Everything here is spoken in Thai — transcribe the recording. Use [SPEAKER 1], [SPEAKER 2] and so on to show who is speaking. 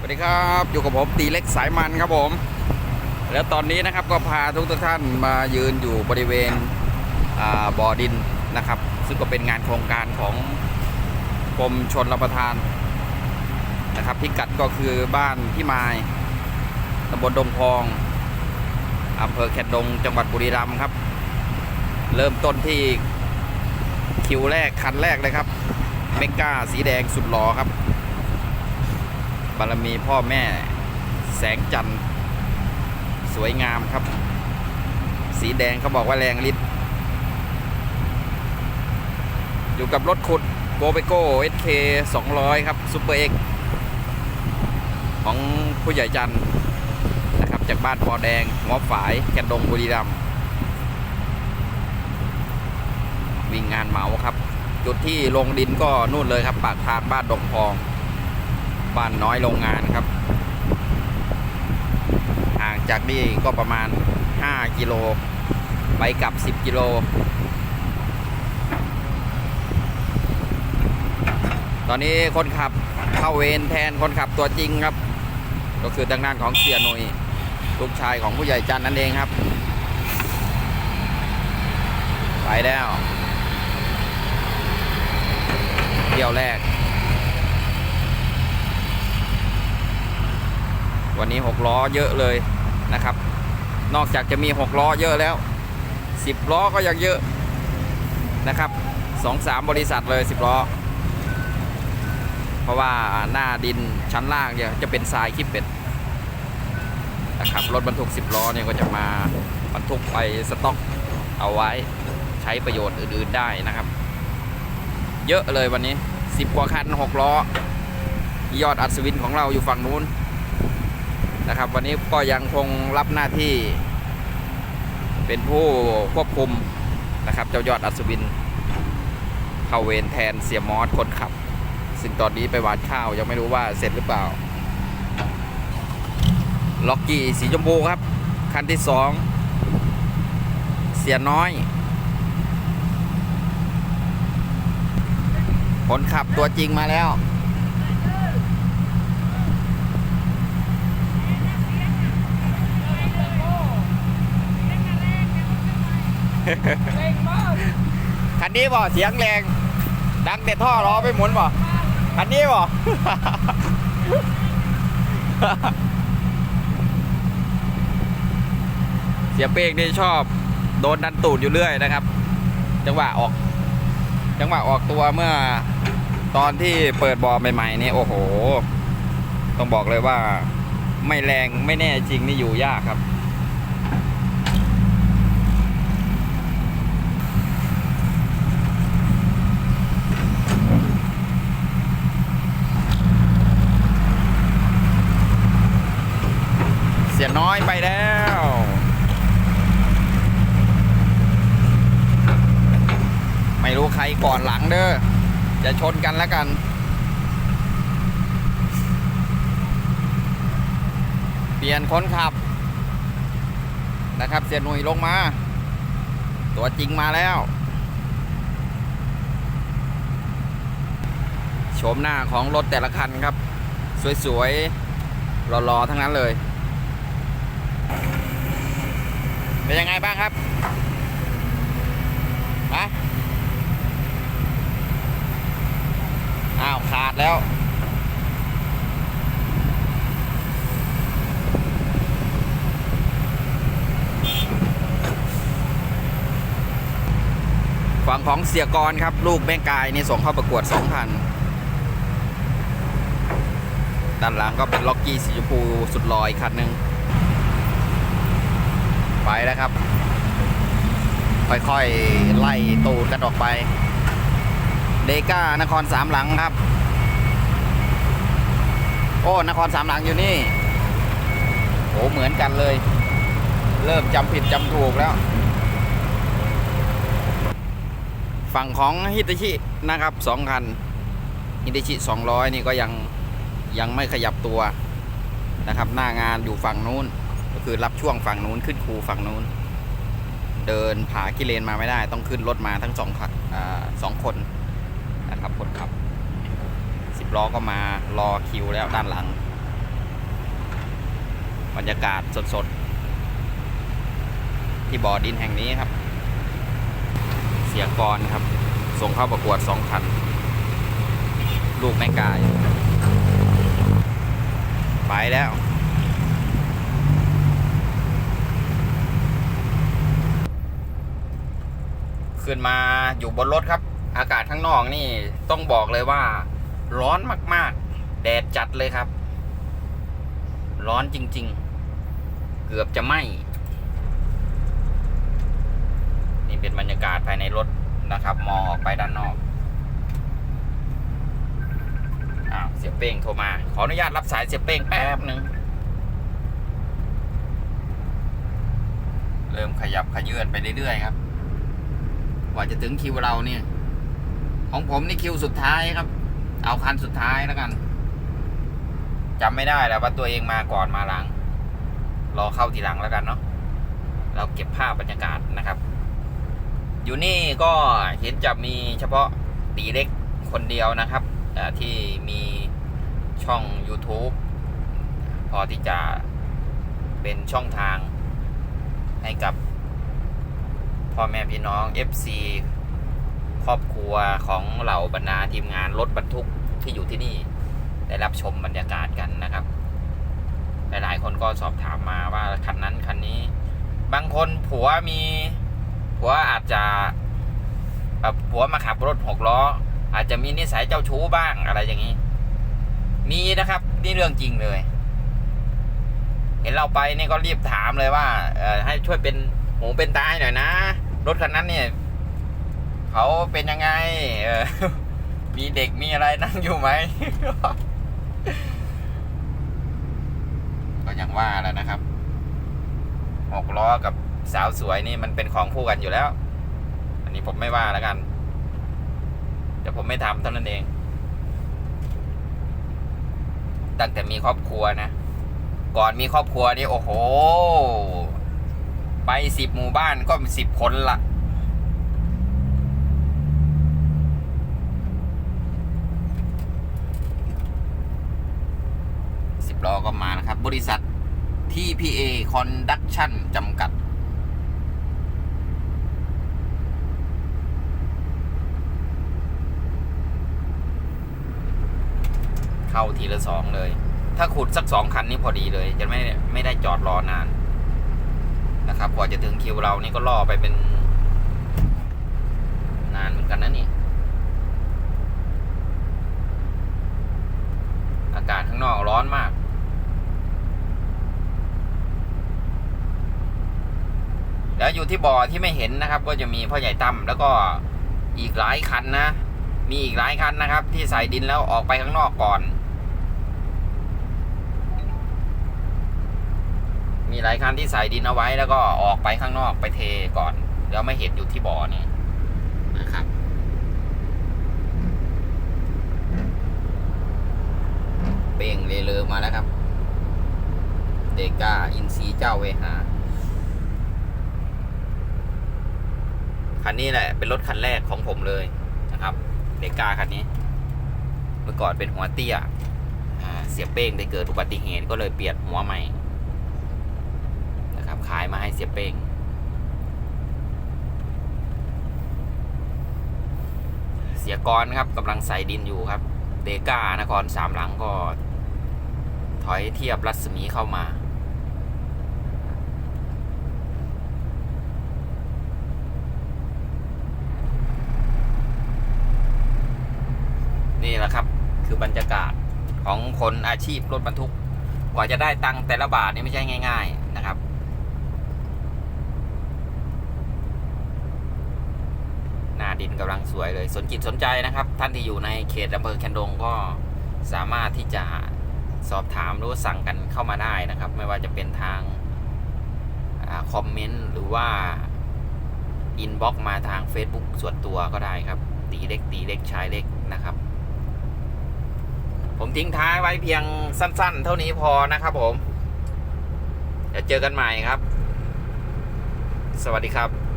[SPEAKER 1] สวัสดีครับอยู่กับผมตีเล็กสายมันครับผม แล้วตอนนี้นะครับก็พาทุกท่านมายืนอยู่บริเวณบ่อดินนะครับ ซึ่งก็เป็นงานโครงการของกรมชนรับประทานนะครับพิกัดก็คือบ้านพี่ไม้ตำบลดงพองอำเภอแคนดงจังหวัดบุรีรัมย์ครับ เริ่มต้นที่คิวแรกคันแรกเลยครับเมกาสีแดงสุดหล่อครับ บารมีพ่อแม่แสงจันทร์สวยงามครับ สีแดงเขาบอกว่าแรงฤทธิ์อยู่กับรถขุดโกเบโก้ SK 200 ครับซูเปอร์เอ็กของผู้ใหญ่จันทร์นะครับ จากบ้านปอแดงหัวฝายแคนดงบุรีรัมย์วิ่งงานเหมาครับ จุดที่ลงดินก็นู่นเลยครับ ปากทางบ้านดงพอง บ้านน้อยโรงงานครับห่างจากนี่ก็ประมาณ 5 กิโล ไปกลับ 10 กิโล ตอนนี้คนขับเข้าเวรแทนคนขับตัวจริงครับ ก็คือทางด้านของเสียหนุยลูกชายของผู้ใหญ่จันนั่นเองครับ ไปแล้ว เที่ยวแรก วันนี้หกล้อเยอะเลยนะครับ นอกจากจะมีหกล้อเยอะแล้วสิบล้อก็ยังเยอะนะครับสองสามบริษัทเลยสิบล้อ เพราะว่าหน้าดินชั้นล่างเนี่ยจะเป็นทรายขี้เป็ดนะครับรถบรรทุกสิบล้อเนี่ยก็จะมาบรรทุกไปสต็อกเอาไว้ใช้ประโยชน์อื่นๆได้นะครับ เยอะเลยวันนี้สิบกว่าคันหกล้อ ยอดอัศวินของเราอยู่ฝั่งนู้น นะครับ วันนี้ก็ยังคงรับหน้าที่ เป็นผู้ควบคุมนะครับ เจ้ายอดอัศวิน เข้าเวรแทนเสียมอสคนขับ ซึ่งตอนนี้ไปหวานข้าวยังไม่รู้ว่าเสร็จหรือเปล่า ล็อกกี้สีชมพูครับ คันที่สองเสียน้อยคนขับตัวจริงมาแล้ว คันนี้บ่เสียงแรง ดังแต่ท่อล้อไปหมุนบ่คันนี้บ่เสียเป้งนี่ชอบ โดนดันตูดอยู่เรื่อยนะครับ จังหวะออก จังหวะออกตัวเมื่อ ตอนที่เปิดบอใหม่ๆนี่โอ้โห ต้องบอกเลยว่า ไม่แรงไม่แน่จริงนี่อยู่ยากครับ เสียน้อยไปแล้ว ไม่รู้ใครก่อนหลังเด้อจะชนกันแล้วกัน เปลี่ยนคนขับ นะครับเสียหนุ่ยลงมา ตัวจริงมาแล้วโฉมหน้าของรถแต่ละคันครับ สวยๆหล่อๆทั้งนั้นเลย เป็นยังไงบ้างครับฮะ อ้าวขาดแล้ว ฝั่งของเสียกรครับ ลูกแม่กายนี่ส่งเข้าประกวด 2,000 ด้านหลังก็เป็นล็อกกี้สีชมพูสุดลอยคันหนึ่งไปแล้วครับ ค่อยๆ ไล่ตูดกันออกไป เดก้านครสามหลังครับ โอ้นครสามหลังอยู่นี่โอ้เหมือนกันเลย เริ่มจำผิดจำถูกแล้ว ฝั่งของฮิตาชินะครับสองคันฮิตาชิสองร้อยนี่ก็ยังยังไม่ขยับตัวนะครับ หน้างานอยู่ฝั่งนู้น ก็คือรับช่วงฝั่งนู้นขึ้นคูฝั่งนู้น เดินผากิเลนมาไม่ได้ ต้องขึ้นรถมาทั้งสองคันอ่าสองคน นะครับคนขับสิบล้อก็มารอคิวแล้วด้านหลัง บรรยากาศสดๆ ที่บ่อดินแห่งนี้ครับ เสียกรครับ ส่งเข้าประกวดสองคัน ลูกแม่กาย ไปแล้วขึ้นมาอยู่บนรถครับ อากาศข้างนอกนี่ต้องบอกเลยว่า ร้อนมาก ๆ แดดจัดเลยครับ ร้อนจริง ๆ เกือบจะไหม้นี่เป็นบรรยากาศภายในรถนะครับ มองออกไปด้านนอกอ้าวเสียเป้งโทรมา ขออนุญาตรับสายเสียเป้งแป๊บหนึ่งเริ่มขยับขยื่นไปเรื่อยๆครับ กว่าจะถึงคิวเราเนี่ย ของผมนี่คิวสุดท้ายครับ เอาคันสุดท้ายแล้วกันจำไม่ได้แล้วว่าตัวเองมาก่อนมาหลัง รอเข้าทีหลังแล้วกันเนาะเราเก็บภาพบรรยากาศนะครับ อยู่นี่ก็เห็นจะมีเฉพาะตีเล็กคนเดียวนะครับที่มีช่อง YouTube พอที่จะเป็นช่องทางให้กับพ่อแม่พี่น้อง FC ครอบครัวของเหล่าบรรดาทีมงานรถบรรทุกที่อยู่ที่นี่ ได้รับชมบรรยากาศกันนะครับ หลายๆ คนก็สอบถามมาว่าคันนั้นคันนี้ บางคนผัวมีผัวอาจจะแบบผัวมาขับรถหกล้อ อาจจะมีนิสัยเจ้าชู้บ้างอะไรอย่างนี้ มีนะครับ นี่เรื่องจริงเลย เห็นเราไปนี่ก็รีบถามเลยว่าให้ช่วยเป็นหูเป็นตาให้หน่อยนะ รถคันนั้นเนี่ย เขาเป็นยังไง เออ มีเด็กมีอะไรนั่งอยู่ไหม ก็อย่างว่าแล้วนะครับหกล้อกับสาวสวยนี่มันเป็นของคู่กันอยู่แล้ว อันนี้ผมไม่ว่าแล้วกันแต่ผมไม่ทำเท่านั้นเอง ตั้งแต่มีครอบครัวนะ ก่อนมีครอบครัวนี่โอ้โห ไปสิบหมู่บ้านก็สิบคนละสิบล้อก็มานะครั บริษัท TPA Conduction จำกัด เข้าทีละสองเลย ถ้าขุดสักสองคันนี้พอดีเลย จะไม่ไม่ได้จอดรอนาน นะครับกว่าจะถึงคิวเรานี่ก็ล่อไปเป็น นานเหมือนกันนะนี่อากาศข้างนอกร้อนมาก แล้วอยู่ที่บ่อที่ไม่เห็นนะครับ ก็จะมีพ่อใหญ่ตั้มแล้วก็อีกหลายคันนะ มีอีกหลายคันนะครับ ที่ใส่ดินแล้วออกไปข้างนอกก่อน มีหลายคันที่ใส่ดินเอาไว้แล้วก็ออกไปข้างนอกไปเทก่อนเดี๋ยวไม่เห็นอยู่ที่บ่อนี่นะครับเป่งเลเลอมาแล้วครับ เดก้าอินซีเจ้าเวหา คันนี้แหละ เป็นรถคันแรกของผมเลยนะครับเดก้าคันนี้ เมื่อก่อนเป็นหัวเตี้ยเสียเป้งได้เกิดอุบัติเหตุก็เลยเปลี่ยนหัวใหม่นะครับขายมาให้เสียเป้งเสียกรครับกำลังใส่ดินอยู่ครับเดก้านครสามหลังก็ ถอยเทียบรัศมีเข้ามา นี่แหละครับ คือบรรยากาศ ของคนอาชีพรถบรรทุก กว่าจะได้ตังค์แต่ละบาทนี่ไม่ใช่ง่าย ๆนะครับ หน้าดินกำลังสวยเลย สนจิตสนใจนะครับ ท่านที่อยู่ในเขตอำเภอแคนดงก็สามารถที่จะสอบถามหรือสั่งกันเข้ามาได้นะครับ ไม่ว่าจะเป็นทางอคอมเมนต์หรือว่าอินบ็อกมาทาง Facebook ส่วนตัวก็ได้ครับ ตีเล็กตีเล็กชายเล็กนะครับ ผมทิ้งท้ายไว้เพียงสั้น ๆ เท่านี้พอนะครับผมเดี๋ยวเจอกันใหม่ครับ สวัสดีครับ